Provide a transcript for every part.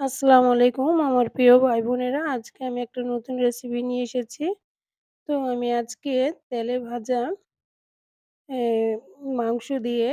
আসসালামু আলাইকুম আমার প্রিয় ভাই বোনেরা আজকে আমি একটা নতুন রেসিপি নিয়ে এসেছি। তো আমি আজকে তেলে ভাজা এ মাংস দিয়ে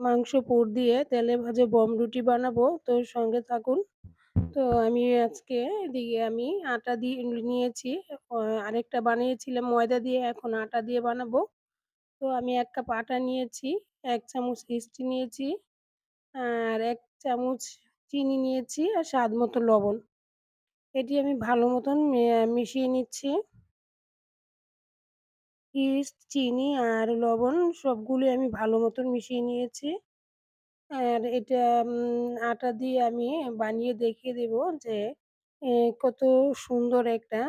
মাংস পুর দিয়ে তেলে ভাজা গম রুটি বানাবো। তো সঙ্গে থাকুন। তো আমি আজকে এদিকে আমি আটা দিয়ে নিয়েছি। আরেকটা বানিয়েছিলাম ময়দা দিয়ে এখন আটা দিয়ে বানাবো। তো আমি ১ কাপ আটা নিয়েছি, এক চামচ মিষ্টি নিয়েছি, আর এক চামচ চিনি নিয়েছি আর স্বাদ মতো লবণ। এটি আমি ভালো মতন মিশিয়ে নিচ্ছি। ইস্ট, চিনি আর লবণ সবগুলোই আমি ভালো মতন মিশিয়ে নিয়েছি। আর এটা আটা দিয়ে আমি বানিয়ে দেখিয়ে দেব যে কত সুন্দর একটা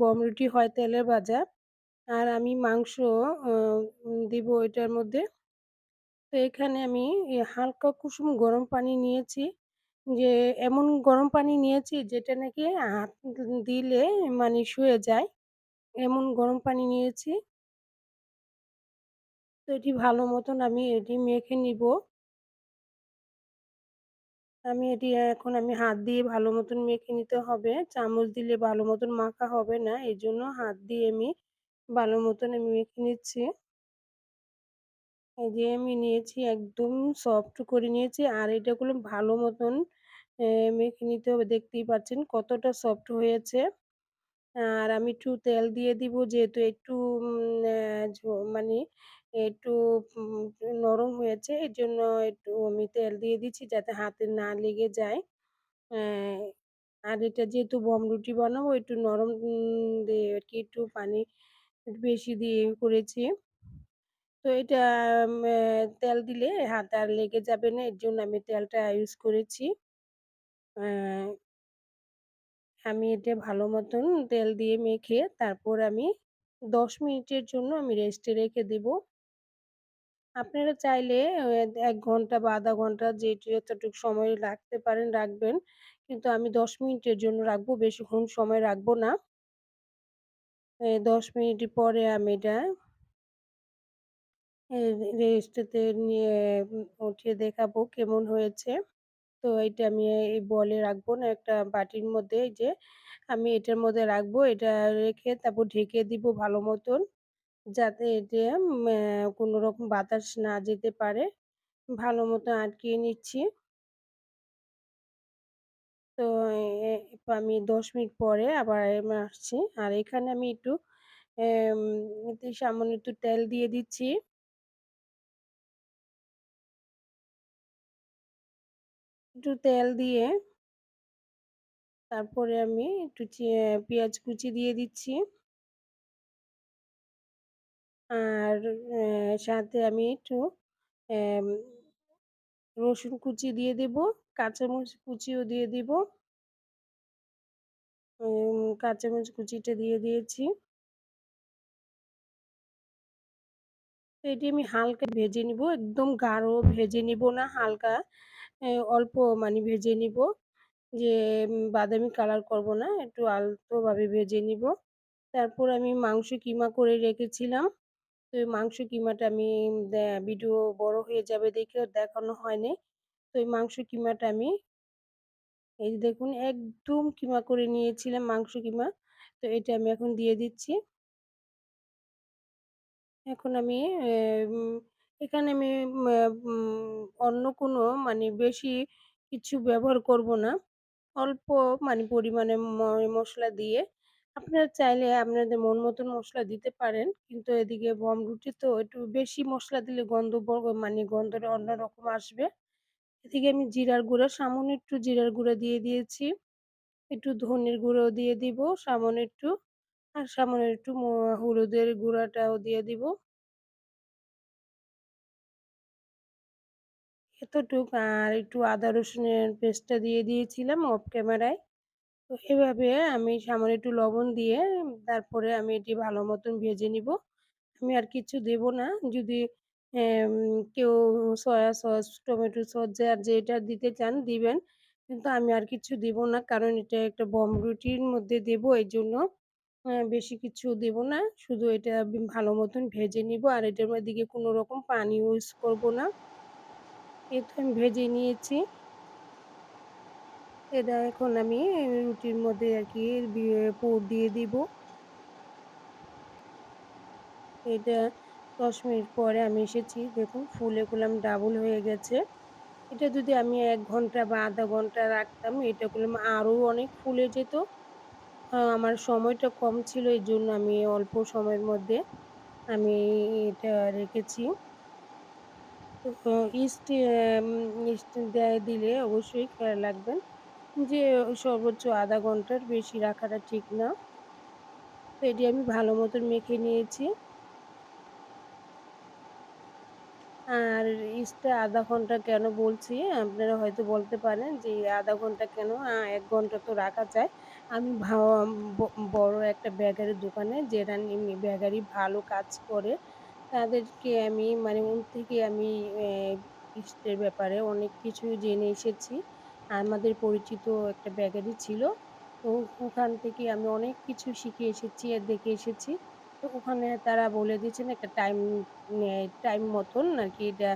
বমরুটি হয় তেলে ভাজা। আর আমি মাংস দিব এটার মধ্যে। তো এখানে আমি হালকা কুসুম গরম পানি নিয়েছি। যে এমন গরম পানি নিয়েছি যেটা নাকি হাত দিলে মানে শুয়ে যায়। এমন গরম পানি নিয়েছি। তো এটি ভালো মতন আমি এটি মেখে নিবো। আমি এটি এখন আমি হাত দিয়ে ভালো মতন মেখে নিতে হবে। চামচ দিলে ভালো মতন মাখা হবে না। এই জন্য হাত দিয়ে আমি ভালো মতন আমি মেখে নিচ্ছি। এই যে আমি নিয়েছি একদম সফট করে নিয়েছি আর এটাগুলো ভালো মতন মেখে নিতে হবে। দেখতেই পাচ্ছেন কতটা সফট হয়েছে। আর আমি একটু তেল দিয়ে দিব যেহেতু একটু মানে একটু নরম হয়েছে এর জন্য একটু আমি তেল দিয়ে দিচ্ছি যাতে হাতে না লেগে যায়। আর এটা যেহেতু গম রুটি বানাবো, একটু নরম দিয়ে আরকি একটু পানি বেশি দিয়ে করেছি। তো এটা তেল দিলে হাত আর লেগে যাবে না এর জন্য আমি তেলটা ইউজ করেছি। আমি এটা ভালো মতন তেল দিয়ে মেখে তারপর আমি ১০ মিনিটের জন্য আমি রেস্টে রেখে দেব। আপনারা চাইলে এক ঘণ্টা বা ০.৫ ঘণ্টা যেটি যতটুকু সময় রাখতে পারেন রাখবেন। কিন্তু আমি ১০ মিনিটের জন্য রাখব, বেশিক্ষণ সময় রাখব না। দশ মিনিট পরে আমি এটা রেস্টেতে নিয়ে উঠিয়ে দেখাবো কেমন হয়েছে। তো এটা আমি এই বলে রাখব না, একটা বাটির মধ্যে যে আমি এটার মধ্যে রাখব। এটা রেখে তারপর ঢেকে দিব ভালো মতন। যাতে এতে কোনো রকম বাতাস না যেতে পারে। ভালো মতো আটকিয়ে নিচ্ছি। তো আমি ১০ মিনিট পরে আবার আসছি। আর এখানে আমি একটু সামান্য একটু তেল দিয়ে দিচ্ছি। একটু তেল দিয়ে তারপরে আমি একটু পেঁয়াজ কুচি দিয়ে দিচ্ছি। আর সাথে আমি একটু রসুন কুচি দিয়ে দিব, কাঁচামরিচ কুচিও দিয়ে দিব। কাঁচামরিচ কুচিটা দিয়ে দিয়েছি। এটি আমি হালকা ভেজে নিব একদম গাঢ় ভেজে নিবো না, হালকা অল্প মানে ভেজে নিব যে বাদামি কালার করব না, একটু আলতোভাবে ভেজে নিবো। তারপর আমি মাংস কিমা করে রেখেছিলাম। তো মাংস কিমাটা আমি ভিডিও বড় হয়ে যাবে দেখে দেখানো হয়নি। তো এই মাংস কিমাটা আমি এই দেখুন একদম কিমা করে নিয়েছিলাম মাংস কিমা। তো এটা আমি এখন দিয়ে দিচ্ছি। এখন আমি এখানে আমি অন্য কোনো মানে বেশি কিছু ব্যবহার করব না। অল্প মানে পরিমাণে ম মসলা দিয়ে আপনারা চাইলে আপনাদের মন মতন মশলা দিতে পারেন। কিন্তু এদিকে বম রুটি তো একটু বেশি মশলা দিলে গন্ধ মানে গন্ধটা অন্যরকম আসবে। এদিকে আমি জিরার গুঁড়া, সামান্য একটু জিরার গুঁড়া দিয়ে দিয়েছি। একটু ধনের গুঁড়াও দিয়ে দিব, সামান্য একটু। আর সামান্য একটু হলুদের গুঁড়াটাও দিয়ে দিব। এতটুক আর একটু আদা রসুনের পেস্টটা দিয়ে দিয়েছিলাম অফ ক্যামেরায়। তো এভাবে আমি সামান্য একটু লবণ দিয়ে তারপরে আমি এটি ভালো মতন ভেজে নিবো। আমি আর কিছু দেব না। যদি কেউ সয়া সস, টমেটো সস যার যেটা দিতে চান দিবেন। কিন্তু আমি আর কিছু দিব না। কারণ এটা একটা গম রুটির মধ্যে দেবো এই জন্য বেশি কিছু দেব না। শুধু এটা ভালো মতন ভেজে নিব আর এটার এদিকে কোনো রকম পানি ইউজ করব না। তো আমি ভেজে নিয়েছি। এটা এখন আমি রুটির মধ্যে আরকি দিয়ে পুর দিয়ে দিব। এটা ১০ মিনিট পরে আমি এসেছি। দেখুন, ফুলে কলাম ডাবল হয়ে গেছে। এটা যদি আমি এক ঘণ্টা বা আধা ঘণ্টা রাখতাম, এটা করলাম আরও অনেক ফুলে যেত। আমার সময়টা কম ছিল এই জন্য আমি অল্প সময়ের মধ্যে আমি এটা রেখেছি। ইস্ট ইস্ট দেয় দিলে অবশ্যই খেয়াল রাখবেন যে সর্বোচ্চ আধা ঘণ্টার বেশি রাখাটা ঠিক না। তো এটি আমি ভালো মতন মেখে নিয়েছি। আর ইস্টটা আধা ঘণ্টা কেন বলছি? আপনারা হয়তো বলতে পারেন যে আধা ঘণ্টা কেন? এক ঘণ্টা তো রাখা যায়। আমি বড় একটা বেকারির দোকানে যেটা বেকারি ভালো কাজ করে তাদেরকে আমি মানে ওন থেকে আমি ইস্টের ব্যাপারে অনেক কিছু জেনে এসেছি। আমাদের পরিচিত একটা বেকারি ছিল। তো ওখান থেকে আমি অনেক কিছু শিখে এসেছি আর দেখে এসেছি। তো ওখানে তারা বলে দিয়েছেন একটা টাইম টাইম মতন আর কি এটা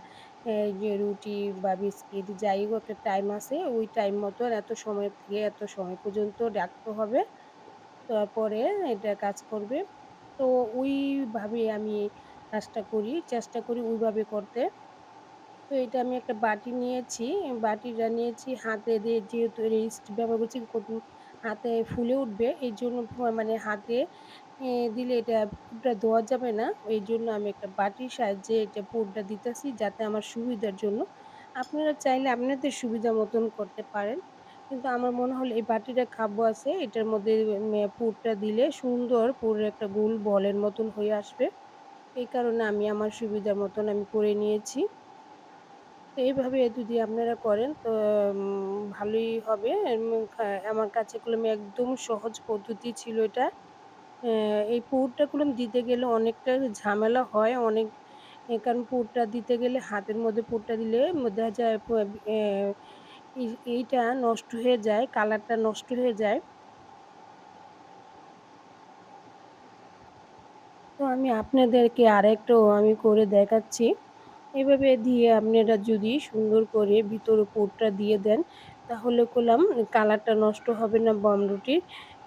যে রুটি বা বিস্কিট যাই হোক একটা টাইম আছে। ওই টাইম মতন এত সময় থেকে এত সময় পর্যন্ত রাখতে হবে। তারপরে এটা কাজ করবে। তো ওইভাবে আমি কাজটা করি। চেষ্টা করি ওইভাবে করতে। তো এটা আমি একটা বাটি নিয়েছি। বাটিটা নিয়েছি হাতে দিয়ে যেহেতু রেস্ট ব্যবহার করছি হাতে ফুলে উঠবে, এই জন্য মানে হাতে দিলে এটা পুরটা দেওয়া যাবে না। এই জন্য আমি একটা বাটির সাহায্যে এটা পুরটা দিতেছি যাতে আমার সুবিধার জন্য। আপনারা চাইলে আপনাদের সুবিধা মতন করতে পারেন। কিন্তু আমার মনে হলো এই বাটিটা খাব্য আছে, এটার মধ্যে পুরটা দিলে সুন্দর পুরের একটা গোল বলের মতন হয়ে আসবে। এই কারণে আমি আমার সুবিধা মতন আমি করে নিয়েছি। তো এইভাবে যদি আপনারা করেন তো ভালোই হবে। আমার কাছে কলম একদম সহজ পদ্ধতি ছিল এটা। এই পুরটা কলম দিতে গেলে অনেকটা ঝামেলা হয়। অনেক কারণ পুরটা দিতে গেলে হাতের মধ্যে পুরটা দিলে দেখা যায় এইটা নষ্ট হয়ে যায়, কালারটা নষ্ট হয়ে যায়। আমি আপনাদেরকে আরেকটাও আমি করে দেখাচ্ছি। এভাবে দিয়ে আপনারা যদি সুন্দর করে ভিতরে পুরটা দিয়ে দেন, তাহলে করলাম কালারটা নষ্ট হবে না বমরুটির।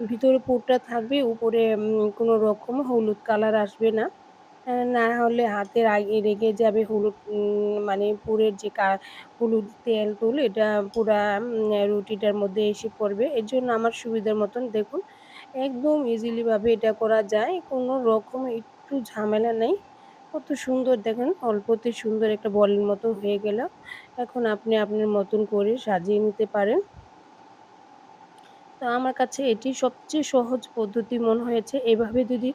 ভিতরে পুরটা থাকবে, উপরে কোনো রকম হলুদ কালার আসবে না। না হলে হাতের আগে রেগে যাবে হলুদ মানে পুরের যে কা হলুদ তেল-তুল এটা পুরা রুটিটার মধ্যে এসে পড়বে। এর জন্য আমার সুবিধার মতন দেখুন একদম ইজিলিভাবে এটা করা যায়। কোনো রকম একটু ঝামেলা নেই। কত সুন্দর দেখেন, অল্পতে সুন্দর একটা বলের মতো হয়ে গেল। এখন আপনি আপনার মতন করে সাজিয়ে নিতে পারেন। তো আমার কাছে এটি সবচেয়ে সহজ পদ্ধতি মনে হয়েছে। এভাবে যদি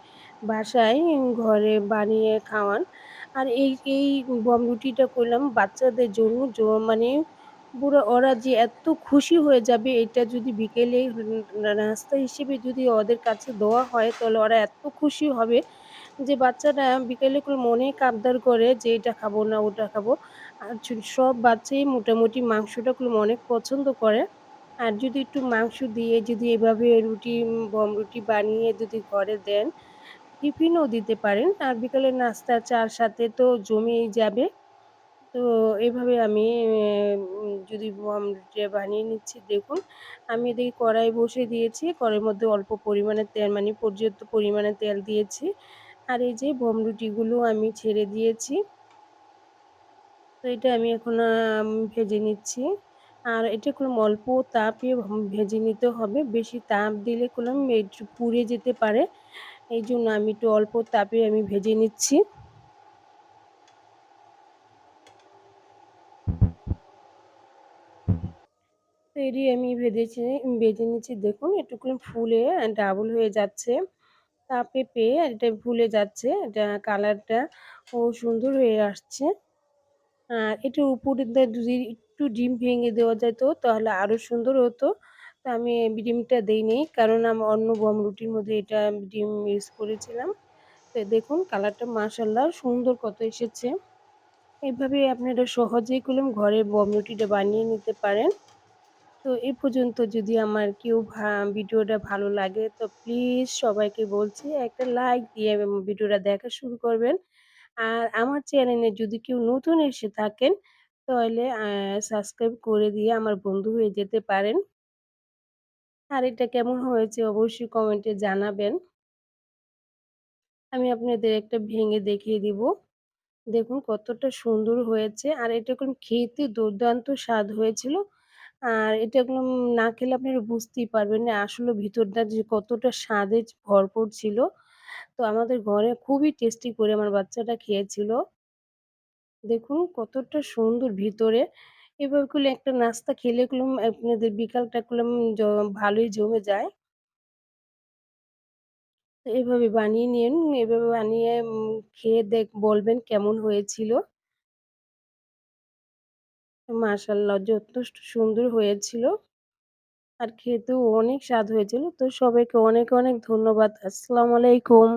বাসায়, ঘরে বানিয়ে খাওয়ান। আর এই এই বমরুটিটা করলাম বাচ্চাদের জন্য মানে পুরা ওরা যে এত খুশি হয়ে যাবে, এটা যদি বিকেলে নাস্তা হিসেবে যদি ওদের কাছে দেওয়া হয়, তাহলে ওরা এত খুশি হবে যে বাচ্চারা বিকেলে করে মনেই আবদার করে যে এটা খাব না ওটা খাব। আর সব বাচ্চাই মোটামুটি মাংসটা অনেক পছন্দ করে। আর যদি একটু মাংস দিয়ে যদি এভাবে রুটি বম রুটি বানিয়ে যদি ঘরে দেন, টিফিনও দিতে পারেন। আর বিকালের নাস্তা চার সাথে তো জমেই যাবে। তো এভাবে আমি যদি বমরুটিটা বানিয়ে নিচ্ছি দেখুন। আমি এদিকে কড়াই বসিয়ে দিয়েছি। কড়াইয়ের মধ্যে অল্প পরিমাণে তেল মানে পর্যাপ্ত পরিমাণে তেল দিয়েছি। আর এই যে বমরুটিগুলো আমি ছেড়ে দিয়েছি। তো এটা আমি এখন ভেজে নিচ্ছি। আর এটা কোনো অল্প তাপে ভেজে নিতে হবে। বেশি তাপ দিলে কোনো পুড়ে যেতে পারে। এই জন্য আমি একটু অল্প তাপে আমি ভেজে নিচ্ছি। এটি আমি ভেজেছি, ভেজে নিচ্ছি দেখুন একটু করে ফুলে ডাবল হয়ে যাচ্ছে। তাপে পেঁপে এটা ভুলে যাচ্ছে। এটা কালারটা ও সুন্দর হয়ে আসছে। আর এটার উপরে যদি একটু ডিম ভেঙে দেওয়া যেত তাহলে আরও সুন্দর হতো। তো আমি ডিমটা দেইনি কারণ আমি অন্য গম রুটির মধ্যে এটা ডিম ইউজ করেছিলাম। তো দেখুন কালারটা মাশাআল্লাহ সুন্দর কত এসেছে। এভাবে আপনারা সহজেই করলাম ঘরে গম রুটিটা বানিয়ে নিতে পারেন। তো এ পর্যন্ত যদি আমার কেউ ভিডিওটা ভালো লাগে, তো প্লিজ সবাইকে বলছি একটা লাইক দিয়ে ভিডিওটা দেখা শুরু করবেন। আর আমার চ্যানেলে যদি কেউ নতুন এসে থাকেন, তাহলে সাবস্ক্রাইব করে দিয়ে আমার বন্ধু হয়ে যেতে পারেন। আর এটা কেমন হয়েছে অবশ্যই কমেন্টে জানাবেন। আমি আপনাদের একটা ভেঙে দেখিয়ে দিব। দেখুন কতটা সুন্দর হয়েছে আর এটা খেতে দুর্দান্ত স্বাদ হয়েছিল। আর এটা একদম না খেলে আপনারা বুঝতেই পারবেন না আসলে ভিতরটা যে কতটা স্বাদে ভরপুর ছিল। তো আমাদের ঘরে খুবই টেস্টি করে আমার বাচ্চাটা খেয়েছিল। দেখুন কতটা সুন্দর ভিতরে। এভাবে করলে একটা নাস্তা খেলে করলাম, আপনাদের বিকালটা করলাম ভালোই জমে যায়। এভাবে বানিয়ে নিন। এভাবে বানিয়ে খেয়ে দেখ বলবেন কেমন হয়েছিল। মাশাআল্লাহ যথেষ্ট সুন্দর হয়েছিল। আর খেতেও অনেক স্বাদ হয়েছিল। তো সবাইকে অনেক, অনেক ধন্যবাদ। আসসালামু আলাইকুম।